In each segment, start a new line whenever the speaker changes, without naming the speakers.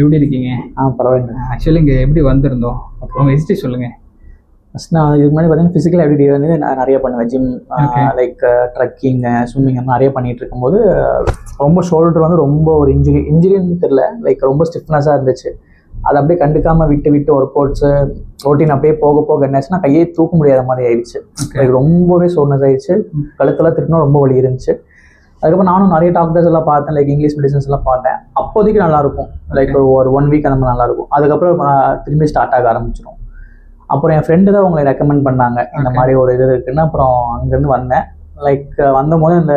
எப்படி இருக்கீங்க?
ஆ பரவாயில்ல
ஆக்சுவலி இங்கே எப்படி வந்திருந்தோம்? உங்கள் ஹிஸ்ட்ரி சொல்லுங்கள்
ஃபஸ்ட் நான் இதுக்கு முன்னாடி பார்த்தீங்கன்னா ஃபிசிக்கல் ஆக்டிவிட்டி வந்து நான் நிறைய பண்ணுவேன். ஜிம். லைக் ட்ரக்கிங் ஸ்விம்மிங் அந்த நிறைய பண்ணிட்டு இருக்கும்போது ரொம்ப ஷோல்டர் வந்து ரொம்ப ஒரு இன்ஜுரி இன்ஜுரின்னு தெரில லைக் ரொம்ப ஸ்டிஃப்னஸாக இருந்துச்சு. அதை அப்படியே கண்டுக்காம விட்டு விட்டு ஒர்க் அவுட்ஸு ரொட்டீன் அப்படியே போக போக என்னாச்சுன்னா கையே தூக்க முடியாத மாதிரி ஆயிடுச்சு. லைக் ரொம்பவே சோர்னஸ் ஆயிடுச்சு. கழுத்தெல்லாம் திருட்டினா ரொம்ப வலி இருந்துச்சு. அதுக்கப்புறம் நானும் நிறைய டாக்டர்ஸ் எல்லாம் பார்த்தேன். லைக் இங்கிலீஷ் மெடிசன்ஸ் எல்லாம் பார்த்தேன். அப்போதைக்கு நல்லா இருக்கும் லைக் ஒரு ஒன் வீக் அந்த மாதிரி நல்லா இருக்கும் அதுக்கப்புறம் திரும்பி ஸ்டார்ட் ஆக ஆரம்பிச்சிடும் அப்புறம் என் ஃப்ரெண்டு தான் உங்களை ரெக்கமெண்ட் பண்ணாங்க. இந்த. மாதிரி ஒரு இது இருக்குன்னு அப்புறம் அங்கேருந்து வந்தேன். லைக் வந்தபோது இந்த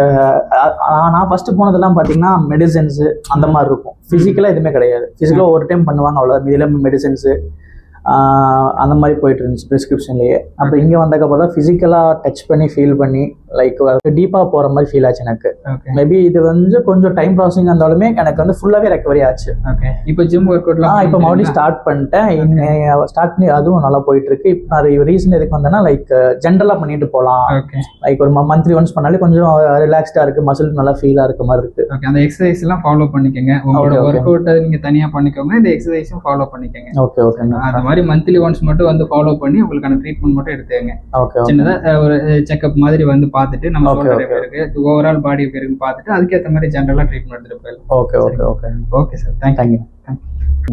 நான் ஃபர்ஸ்ட் போனதெல்லாம் பார்த்தீங்கன்னா மெடிசன்ஸு அந்த மாதிரி இருக்கும். ஃபிசிக்கலாக எதுவுமே கிடையாது. ஃபிசிக்கலாக ஒரு டைம் பண்ணுவாங்க அவ்வளோ இதில் மெடிசன்ஸு அந்த மாதிரி போயிட்டு இருந்துச்சு ப்ரிஸ்கிரிப்ஷன்லேயே அப்புறம் இங்கே வந்ததுக்கப்புறம் தான் ஃபிசிக்கலாக டச் பண்ணி ஃபீல் பண்ணி லைக் டீப்பாக போகிற மாதிரி ஃபீல் ஆச்சு எனக்கு. மேபி இது வந்து கொஞ்சம் டைம் ப்ராசஸிங் இருந்தாலுமே எனக்கு வந்து ஃபுல்லாகவே ரெக்கவரி ஆச்சு.
ஓகே இப்போ ஜிம் ஒர்க் அவுட்லாம்
இப்போ மறுபடியும் ஸ்டார்ட் பண்ணிட்டேன். ஸ்டார்ட் பண்ணி அதுவும் நல்லா போயிட்டு இருக்கு. இப்போ நான் ரீசன் எதுக்கு வந்தேன்னா லைக் ஜென்ரலாக பண்ணிட்டு போகலாம் லைக் ஒரு மந்த்லி ஒன்ஸ் பண்ணாலே கொஞ்சம் ரிலாக்ஸ்டாக இருக்கு. மசில் நல்லா ஃபீலாக இருக்க மாதிரி இருக்கு.
ஓகே அந்த எக்ஸசைஸ் எல்லாம் ஃபாலோ பண்ணிக்கோங்க. உங்களோட. ஒர்க் அவுட் நீங்க தனியா பண்ணிக்கோங்க. இந்த எக்ஸசைஸும் ஃபாலோ பண்ணிக்கோங்க.
ஓகே ஓகே
அந்த மாதிரி மந்த்லி ஒன்ஸ் மட்டும் வந்து ஃபாலோ பண்ணி உங்களுக்கான ட்ரீட்மெண்ட் மட்டும் எடுத்துக்கங்க.
ஓகே ஓகே
சின்னதா அஹ், ஒரு செக்அப் மாதிரி வந்து பார்த்துட்டு நம்ம ஷோல்டர். எப்படி இருக்கு ஓவரால் பாடி எப்படி இருக்குன்னு பார்த்துட்டு அதுக்கேற்ற மாதிரி ஜென்ரலா ட்ரீட்மெண்ட் எடுத்துட்டு போயிடலாம்.
Okay okay okay
okay sir thank you
thank you